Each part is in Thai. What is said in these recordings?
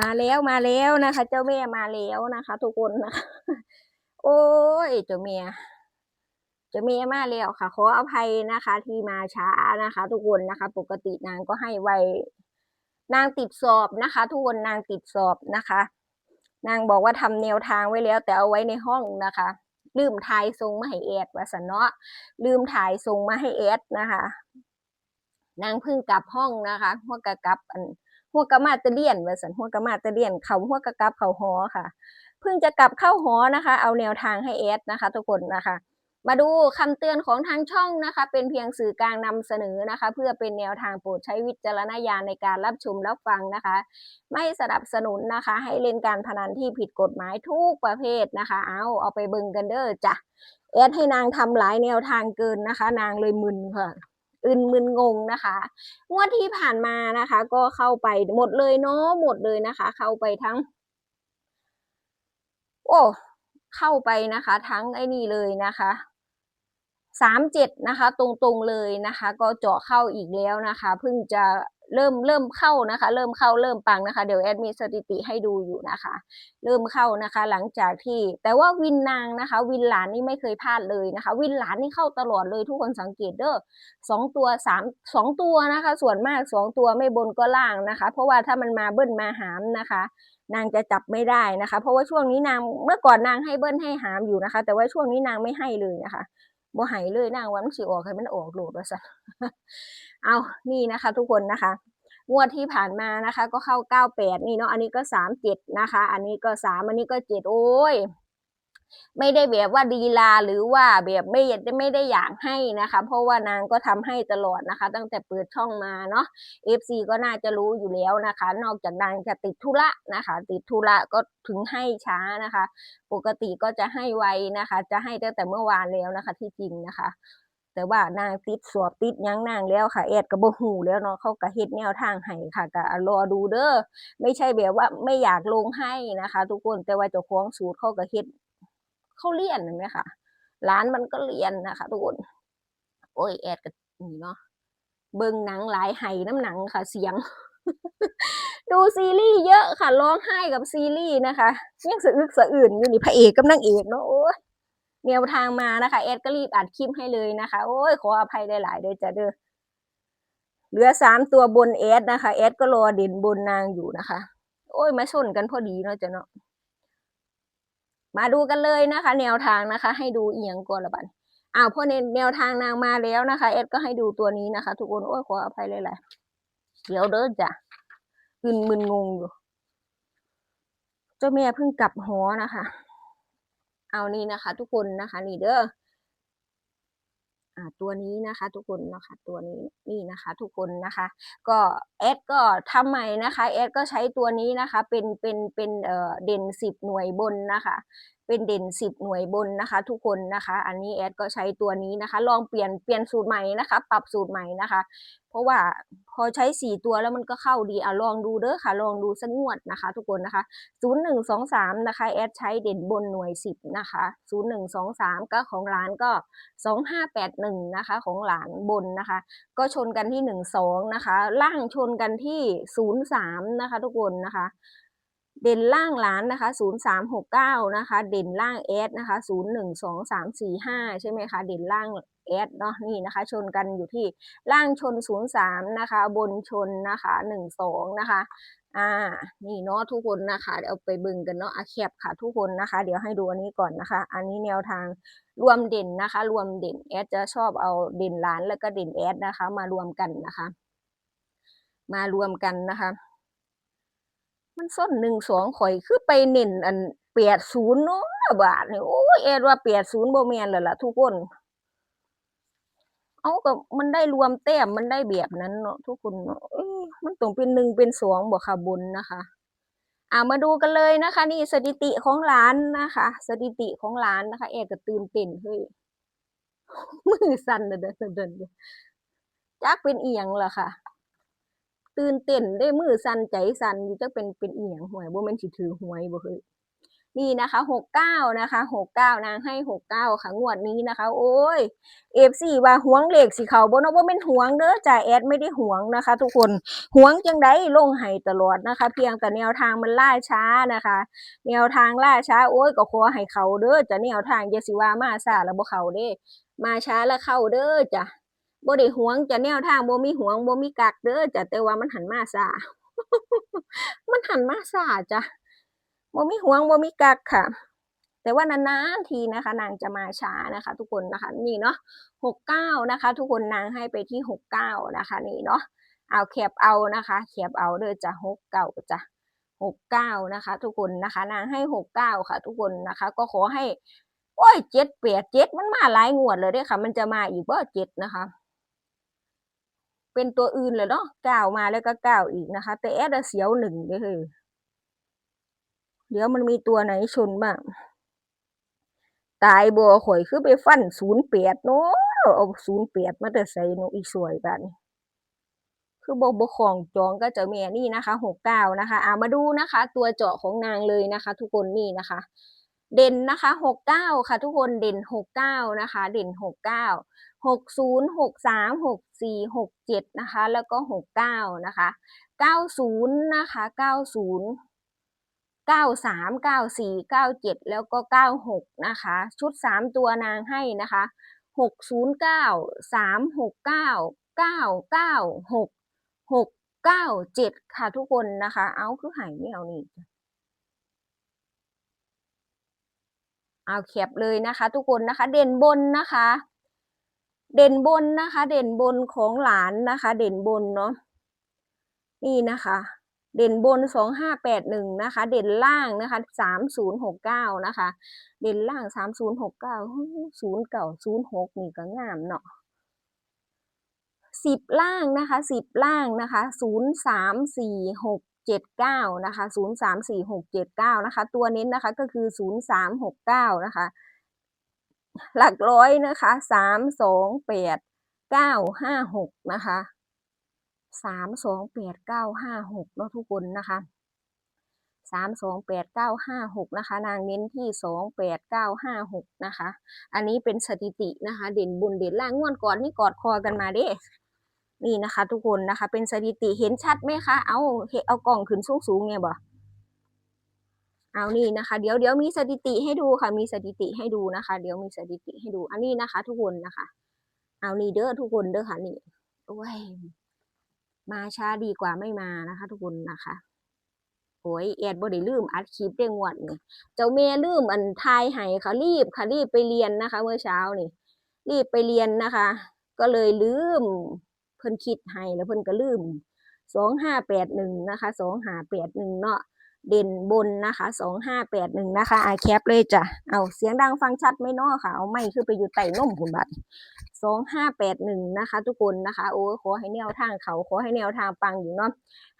มาแล้วมาแล้วนะคะ เจ้าแม่มาแล้วนะคะ ทุกคนนะคะโอ้ยเจ้าแม่เจ้าแม่มาแล้วค่ะ ขออภัยนะคะ ที่มาช้านะคะ ทุกคนนะคะ ปกตินางก็ให้ไวนางติดสอบนะคะ ทุกคนนางติดสอบนะคะ นางบอกว่าทำแนวทางไว้แล้ว แต่เอาไว้ในห้องนะคะ ลืมถ่ายทรงมาให้แอดวาสันเนาะลืมถ่ายทรงมาให้แอดนะคะ นางเพิ่งกลับห้องนะคะหัวกะกลับอัน หัวกะมาตะเลียนว่าสันหัวกะมาตะเลียนเขาหัวกะกลับเขาหอค่ะ เพิ่งจะกลับเข้าหอนะคะ เอาแนวทางให้แอดนะคะ ทุกคนนะคะ มาดูคำเตือนของทางช่องนะคะ เป็นเพียงสื่อกลางนำเสนอนะคะ เพื่อเป็นแนวทางโปรดใช้วิจารณญาณในการรับชมรับฟังนะคะ ไม่สนับสนุนนะคะ ให้เล่นการพนันที่ผิดกฎหมายทุกประเภทนะคะ เอาเอาไปเบิ่งกันเด้อจ้ะแอดให้นางทำหลายแนวทางเกินนะคะ นางเลยมึนค่ะ อึนมึนงงนะคะงวดที่ผ่านมานะคะ ก็เข้าไปหมดเลยเนาะหมดเลยนะคะ เข้าไปทั้ง โอ้เข้าไปนะคะ ทั้งไอ้นี่เลยนะคะสามเจ็ดนะคะ ตรงๆเลยนะคะ ก็เจาะเข้าอีกแล้วนะคะเพิ่งจะ เริ่มเริ่มเข้านะคะ เริ่มเข้าเริ่มปังนะคะ เดี๋ยวแอดมีสถิติให้ดูอยู่นะคะ เริ่มเข้านะคะ หลังจากที่แต่ว่าวินนางนะคะ วินหลานนี่ไม่เคยพลาดเลยนะคะ วินหลานนี่เข้าตลอดเลยทุกคนสังเกตเด้อสองตัวสามสองตัวนะคะ ส่วนมากสองตัวไม่บนก็ล่างนะคะ เพราะว่าถ้ามันมาเบิ้ลมาหามนะคะนางจะจับไม่ได้นะคะ เพราะว่าช่วงนี้นางเมื่อก่อนนางให้เบิ้ลให้หามอยู่นะคะ แต่ว่าช่วงนี้นางไม่ให้เลยนะคะ บ่หายเลยนางว่ามันสิออกให้มันออกโหลดว่าสั่นเอานี่นะคะ ทุกคนนะคะ งวดที่ผ่านมานะคะ ก็เข้า98นี่เนาะอันนี้ก็37นะคะ อันนี้ก็3อันนี้ก็7โอ้ย ไม่ได้แบบว่าดีลาหรือว่าแบบไม่ไม่ได้อยากให้นะคะ เพราะว่านางก็ทำให้ตลอดนะคะ ตั้งแต่เปิดช่องมาเนาะ FC ก็น่าจะรู้อยู่แล้วนะคะ นอกจากนางจะติดธุระนะคะ ติดธุระก็ถึงให้ช้านะคะ ปกติก็จะให้ไวนะคะ จะให้ตั้งแต่เมื่อวานแล้วนะคะ ที่จริงนะคะแต่ว่านางติดสวบติดยังนางแล้วค่ะแอดก็บ่ฮู้แล้วเนาะเขาก็เฮ็ดแนวทางให้ค่ะก็รอดูเด้อไม่ใช่แบบว่าไม่อยากลงให้นะคะ ทุกคนแต่ว่าเจ้าของสูตรเขาก็เฮ็ด เขาเรียนนั่นแหมค่ะร้านมันก็เรียนนะคะทุกคนโอ้ยแอดก็นี่เนาะเบิ่งหนังหลายไห้น้ำหนังค่ะ เสียง ดูซีรีส์เยอะค่ะร้องไห้กับซีรีส์นะคะยังสะอึกสะอื่นอยู่นี่พระเอกกับนางเอกเนาะโอ้ยแนวทางมานะคะแอดก็รีบอัดคลิปให้เลยนะคะ โอ้ยขออภัยหลายๆเด้อจ้ะเด้อเหลือสามตัวบนแอดนะคะแอดก็รอเด่นบนนางอยู่นะคะ โอ้ยมาชนกันพอดีเนาะจ้ะเนาะ มาดูกันเลยนะคะ แนวทางนะคะ ให้ดูเอียงก่อนละบันอ้าวพอในแนวทางนางมาแล้วนะคะเอดก็ให้ดูตัวนี้นะคะ ทุกคนโอ้ยขออภัยเลยหละเดี๋ยวเด้อจ้ะอึนมึนงงอยู่ เจ้าแม่เพิ่งกลับหอนะคะ เอานี่นะคะ ทุกคนนะคะ นี่เด้อ ตัวนี้นะคะ ทุกคนนะคะตัวนี้นี่นะคะ ทุกคนนะคะ ก็แอดก็ทำใหม่นะคะแอดก็ใช้ตัวนี้นะคะ เป็นเป็นเป็นเอ่อเด่นสิบหน่วยบนนะคะเป็นเด่นสิบหน่วยบนนะคะ ทุกคนนะคะ อันนี้แอดก็ใช้ตัวนี้นะคะ ลองเปลี่ยนเปลี่ยนสูตรใหม่นะคะ ปรับสูตรใหม่นะคะ เพราะว่าพอใช้สี่ตัวแล้วมันก็เข้าดีอะลองดูเด้อค่ะ ลองดูสักงวดนะคะ ทุกคนนะคะศูนย์หนึ่งสองสามนะคะแอดใช้เด่นบนหน่วยสิบนะคะศูนย์หนึ่งสองสามก็ของร้านก็สองห้าแปดหนึ่งนะคะ ของหลานบนนะคะ ก็ชนกันที่หนึ่งสองนะคะ ล่างชนกันที่ศูนย์สามนะคะ ทุกคนนะคะ เด่นล่างหลานนะคะศูนย์สามหกเก้านะคะ เด่นล่างแอดนะคะศูนย์หนึ่งสองสามสี่ห้าใช่ไหมคะ เด่นล่างแอดเนาะนี่นะคะ ชนกันอยู่ที่ล่างชนศูนะคะ บนชนนะคะหนึ่งสองนะคะอ่านี่เนาะทุกคนนะคะเดี๋ยวเอาไปบึงกันเนาะอาแคบค่ะทุกคนนะคะ เดี๋ยวให้ดูอันนี้ก่อนนะคะ อันนี้แนวทางรวมเด่นนะคะ รวมเด่นแอดจะชอบเอาเด่นล้านแล้วก็เด่นแอดนะคะ มารวมกันนะคะ มารวมกันนะคะ มันส้นหนึ่งสองข่อยคือไปเน้นอันแปดศูนย์เนาะบาทนี่โอ้ยแอดว่าแปดศูนย์โบแมนแล้วล่ะทุกคน เอาก็มันได้รวมแต้มมันได้แบบนั้นเนาะทุกคนเนาะมันต้องเป็นหนึ่งเป็นสองบ่ค่ะบนนะคะอ่ามาดูกันเลยนะคะ นี่สถิติของร้านนะคะ สถิติของร้านนะคะแอดก็ตื่นเต้นเฮ้ยมือสั่นเดินเดินเดินจักเป็นเอียงล่ะค่ะ ตื่นเต้นได้มือสั่นใจสั่นอยู่จักเป็นเป็นอียงหวยบ่แม่นสิถือหวยบ่เฮ้ยนี่นะคะหกเก้านะคะหกเก้านางให้หกเก้าค่ะงวดนี้นะคะ โอ้ยเอฟซีว่าหวงเหล็กสีเขาบนว่าเป็นหวงเด้อจ่าแอดไม่ได้หวงนะคะ ทุกคนหวงจังไดลงให้ตลอดนะคะ เพียงแต่แนวทางมันล่าช้านะคะ แนวทางล่าช้า โอ้ยก็ขอให้เขาเด้อจะแนวทางจะสิว่ามาซาแล้วบ่เขาเด้ มาช้าแล้วเข้าเด้อจ้ะ บ่ได้หวงจะแนวทางบ่มีหวงบ่มีกักเด้อจ้ะแต่ว่ามันหันมาซามันหันมาซาจ้ะบ่มีหวงบ่มีกักค่ะ แต่ว่านานๆทีนะคะ นางจะมาช้านะคะ ทุกคนนะคะ นี่เนาะหกเก้านะคะ ทุกคนนางให้ไปที่หกเก้านะคะ นี่เนาะเอาแคบเอานะคะแคบเอาเด้อจ้ะหกเก้าจ้ะหกเก้านะคะ ทุกคนนะคะ นางให้หกเก้าค่ะ ทุกคนนะคะ ก็ขอให้โอ้ยเจ็ดแปดเจ็ดมันมาหลายงวดเลยเด้อค่ะ มันจะมาอีกว่าเจ็ดนะคะ เป็นตัวอื่นเลยเนาะก้าวมาแล้วก็ก้าวอีกนะคะ แต่แอดอะเสียวหนึ่งเด้อเฮ้ยเดี๋ยวมันมีตัวไหนชนบ้างตายบัวข่อยคือไปฟันศูนย์แปดเนาะเอาศูนย์แปดมาแต่ใส่นกอีสวยบ้านคือบ่บ่ของจองก็จะแม่นี่นะคะหกเก้านะคะเอามาดูนะคะ ตัวเจาะของนางเลยนะคะ ทุกคนนี่นะคะ เด่นนะคะหกเก้าค่ะ ทุกคนเด่นหกเก้านะคะ เด่นหกเก้า หกศูนย์หกสามหกสี่หกเจ็ดนะคะ แล้วก็หกเก้านะคะเก้าศูนย์นะคะเก้าศูนย์เก้าสามเก้าสี่เก้าเจ็ดแล้วก็เก้าหกนะคะ ชุดสามตัวนางให้นะคะหกศูนย์เก้าสามหกเก้าเก้าเก้าหกหกเก้าเจ็ดค่ะทุกคนนะคะ เอาคือหายไม่เอานี่เอาแคปเลยนะคะ ทุกคนนะคะ เด่นบนนะคะ เด่นบนนะคะ เด่นบนของหลานนะคะ เด่นบนเนาะนี่นะคะ เด่นบนสองห้าแปดหนึ่งนะคะ เด่นล่างนะคะสามศูนย์หกเก้านะคะ เด่นล่างสามศูนย์หกเก้าศูนย์เก่าศูนย์หกนี่ก็งามเนาะสิบล่างนะคะสิบล่างนะคะศูนย์สามสี่หกเจ็ดเก้านะคะศูนย์สามสี่หกเจ็ดเก้านะคะ ตัวเน้นนะคะก็คือศูนย์สามหกเก้านะคะ หลักร้อยนะคะสามสองแปดเก้าห้าหกนะคะสามสองแปดเก้าห้าหกเนาะทุกคนนะคะสามสองแปดเก้าห้าหกนะคะ นางเน้นที่สองแปดเก้าห้าหกนะคะ อันนี้เป็นสถิตินะคะ เด่นบุญเด่นล่างงวดก่อนนี่กอดคอกันมาเด้นี่นะคะ ทุกคนนะคะ เป็นสถิติเห็นชัดไหมคะ เอาเอากล่องขึ้นสูงสูงๆไงบ่ เอานี่นะคะ เดี๋ยวเดี๋ยวมีสถิติให้ดูค่ะ มีสถิติให้ดูนะคะ เดี๋ยวมีสถิติให้ดู อันนี้นะคะ ทุกคนนะคะ เอานี่เด้อทุกคนเด้อค่ะนี่โอ้ยมาช้าดีกว่าไม่มานะคะ ทุกคนนะคะโอ้ยแอดบ่ได้ลืมอัดคลิปเด้งวดนี่เจ้าแม่ลืมอันทายให้ค่ะรีบค่ะรีบไปเรียนนะคะ เมื่อเช้านี่ รีบไปเรียนนะคะ ก็เลยลืมเพิ่นคิดให้แล้วเพิ่นก็ลืมสองห้าแปดหนึ่งนะคะสองห้าแปดหนึ่งเนาะ เด่นบนนะคะสองห้าแปดหนึ่งนะคะอาแคปเลยจ้ะ เอาเสียงดังฟังชัดไหมเนาะค่ะ เอาไม่คือไปอยู่ใต้นมคุณบัตสองห้าแปดหนึ่งนะคะ ทุกคนนะคะ โอ้ขอให้แนวทางเขาขอให้แนวทางปังอยู่เนาะ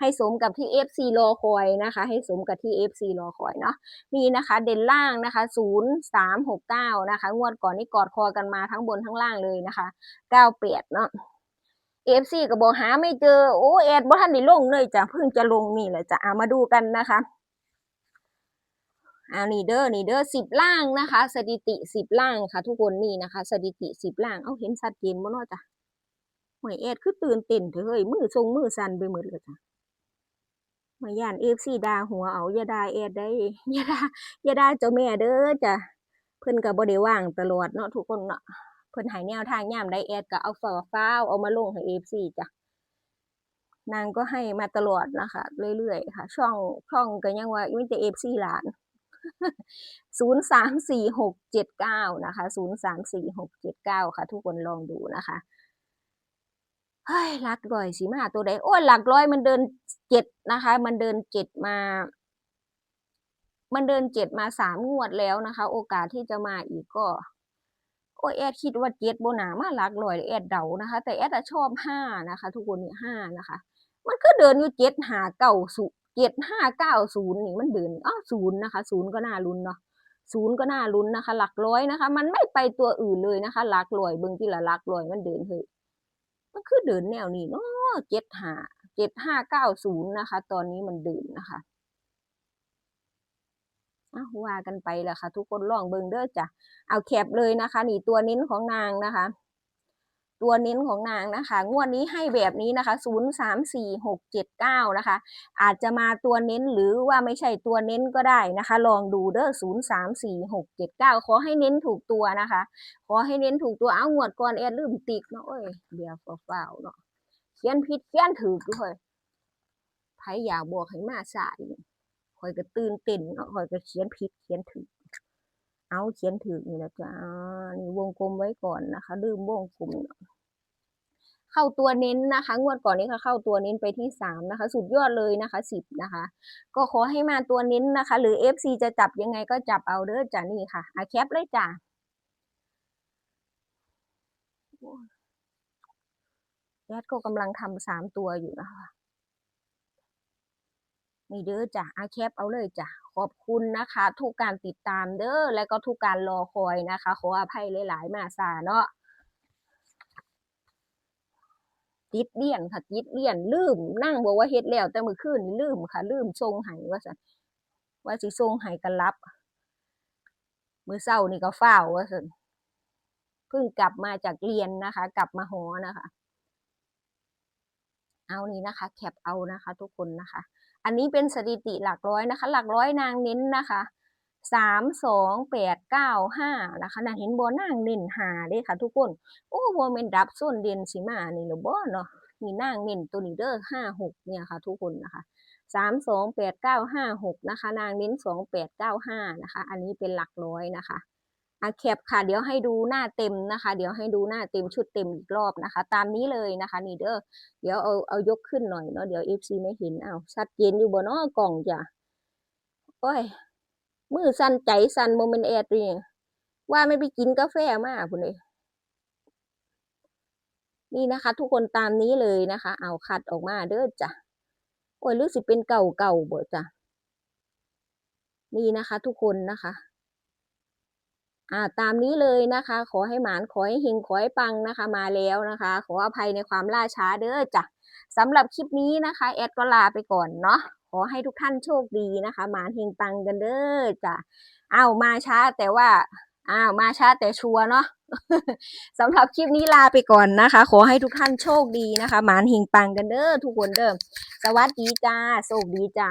ให้สมกับที่ FC รอคอยนะคะ ให้สมกับที่ FC รอคอยเนาะ นี่นะคะเด่นล่างนะคะศูนย์สามหกเก้านะคะ งวดก่อนนี่กอดคอกันมาทั้งบนทั้งล่างเลยนะคะเก้าแปดเนาะเอฟซีก็บอกหาไม่เจอ โอ้แอดบ่ทันได้ลงเลยจ้ะเพิ่งจะลงนี่แหละจ้ะเอามาดูกันนะคะ อานี่เด้อนี่เด้อสิบล่างนะคะ สถิติสิบล่างค่ะ ทุกคนนี่นะคะ สถิติสิบล่างเอาเห็นชัดเจนบ่เนาะจ้ะหวยแอดคือตื่นเต้นเถอะเฮ้ยมือทรงมือสั่นไปหมดเลยจ้ะมาย่านเอฟซีดาหัวเอาอย่าด่าแอดได้อย่าดาอย่าด่าเจ้าแม่เด้อจ้ะเพิ่นก็บ่ได้ว่างตลอดเนาะทุกคนเนาะเพิ่นให้แนวทางย่ามใดแอดก็เอาฝาฟ้าวเอามาลงให้ FC จ้ะนางก็ให้มาตลอดนะคะ เรื่อยๆค่ะ ช่องช่องก็ยังว่ามีแต่ FC หลาน 034679นะคะ034679ค่ะ ทุกคนลองดูนะคะเฮ้ยหลักร้อยสิมาตัวใดโอ้ยหลักร้อยมันเดินเจ็ดนะคะ มันเดินเจ็ดมา มันเดินเจ็ดมาสามงวดแล้วนะคะ โอกาสที่จะมาอีกก็โอ้แอดคิดว่าเจ็ดโบนามาหลักร้อยแอดเดานะคะ แต่แอดอะชอบห้านะคะ ทุกคนเนี่ยห้านะคะ มันก็เดินอยู่เจ็ดหาเก้าศู เจ็ดห้าเก้าศูนย์นี่มันเดินอ้าวศูนย์นะคะศูนย์ก็น่าลุ้นเนาะศูนย์ก็น่าลุ้นนะคะ หลักร้อยนะคะ มันไม่ไปตัวอื่นเลยนะคะ หลักร้อยเบิ่งที่ละหลักร้อยมันเดินเถอะมันคือเดินแนวนี้เนาะเจ็ดห้าเจ็ดห้าเก้าศูนย์นะคะ ตอนนี้มันเดินนะคะอะว่ากันไปแหละค่ะ ทุกคนลองเบิ่งเด้อจ้ะเอาแคปเลยนะคะ นี่ตัวเน้นของนางนะคะ ตัวเน้นของนางนะคะ งวดนี้ให้แบบนี้นะคะศูนย์สามสี่หกเจ็ดเก้านะคะ อาจจะมาตัวเน้นหรือว่าไม่ใช่ตัวเน้นก็ได้นะคะ ลองดูเด้อศูนย์สามสี่หกเจ็ดเก้าขอให้เน้นถูกตัวนะคะ ขอให้เน้นถูกตัวเอางวดก่อนแอดลืมติ๊กเนาะเอ้ยเดี๋ยวเฝ้าเนาะเขียนผิดเขียนถูกด้วยไผอยากบอกให้มาสายคอยก็ตื่นเต้นเนาะคอยก็เขียนผิดเขียนถูกเอาเขียนถูกนี่แหละจ้านี่วงกลมไว้ก่อนนะคะ ลืมวงกลม เข้าตัวเน้นนะคะ งวดก่อนนี้ค่ะเข้าตัวเน้นไปที่สามนะคะ สุดยอดเลยนะคะสิบนะคะ ก็ขอให้มาตัวเน้นนะคะ หรือ FC จะจับยังไงก็จับเอาเด้อจ้านี่ค่ะอาแคปเลยจ้าแอดก็กำลังทำสามตัวอยู่นะคะนี่เด้อจ้ะอาแคปเอาเลยจ้ะขอบคุณนะคะ ทุกการติดตามเด้อและก็ทุกการรอคอยนะคะ ขออภัยหลาย ๆ มาซาเนาะ ติดเลี่ยนค่ะติดเลี่ยนลืมนั่งบอกว่าเฮ็ดแล้ว แต่มื้อคืนลืมค่ะ ลืมทรงให้ว่าซั่นว่าสิทรงให้กันรับมือเช้านี่ก็ฟ้าว่าซั่นเพิ่งกลับมาจากเรียนนะคะ กลับมาหอนะคะ เอานี้นะคะ แคปเอานะคะ ทุกคนนะคะ อันนี้เป็นสถิติหลักร้อยนะคะ หลักร้อยนางเน้นนะคะ สามสองแปดเก้าห้านะคะนางเห็นบอนางเน้นหาเด้ค่ะ ทุกคน โอ้โหเมนดับส้นเด่นสิมานี่หรือบ่เนาะนี่นางเน้นตัวนี้เด้อห้าหกเนี่ยค่ะ ทุกคนนะคะสามสองแปดเก้าห้าหกนะคะ นางเน้นสองแปดเก้าห้านะคะ อันนี้เป็นหลักร้อยนะคะอาแคปค่ะ เดี๋ยวให้ดูหน้าเต็มนะคะ เดี๋ยวให้ดูหน้าเต็มชุดเต็มอีกรอบนะคะ ตามนี้เลยนะคะ นี่เด้อเดี๋ยวเอาเอายกขึ้นหน่อยเนาะเดี๋ยวเอฟซีไม่เห็นเอาชัดเจนอยู่บนน้อกล่องจ้ะโอ้ย มือสั่นใจสั่นโมเมนต์แอดนี่ว่าไม่ไปกินกาแฟมาพุ่นเลยนี่นะคะ ทุกคนตามนี้เลยนะคะ เอาคัดออกมาเด้อจ้ะโอ้ยรู้สึกเป็นเก่าเก่าๆบ่จ้ะนี่นะคะ ทุกคนนะคะ อ่าตามนี้เลยนะคะ ขอให้หมานขอให้เฮงขอให้ปังนะคะ มาแล้วนะคะ ขออภัยในความล่าช้าเด้อจ้ะสำหรับคลิปนี้นะคะ แอดก็ลาไปก่อนเนาะ อให้ทุกท่านโชคดีนะคะหมานเฮงปังกันเด้อจ้ะอ้าวมาช้าแต่ว่าอ้าวมาช้าแต่ชัวร์เนาะสำหรับคลิปนี้ลาไปก่อนนะคะ ขอให้ทุกท่านโชคดีนะคะหมานเฮงปังกันเด้อทุกคนเด้อสวัสดีจ้าโชคดีจ้า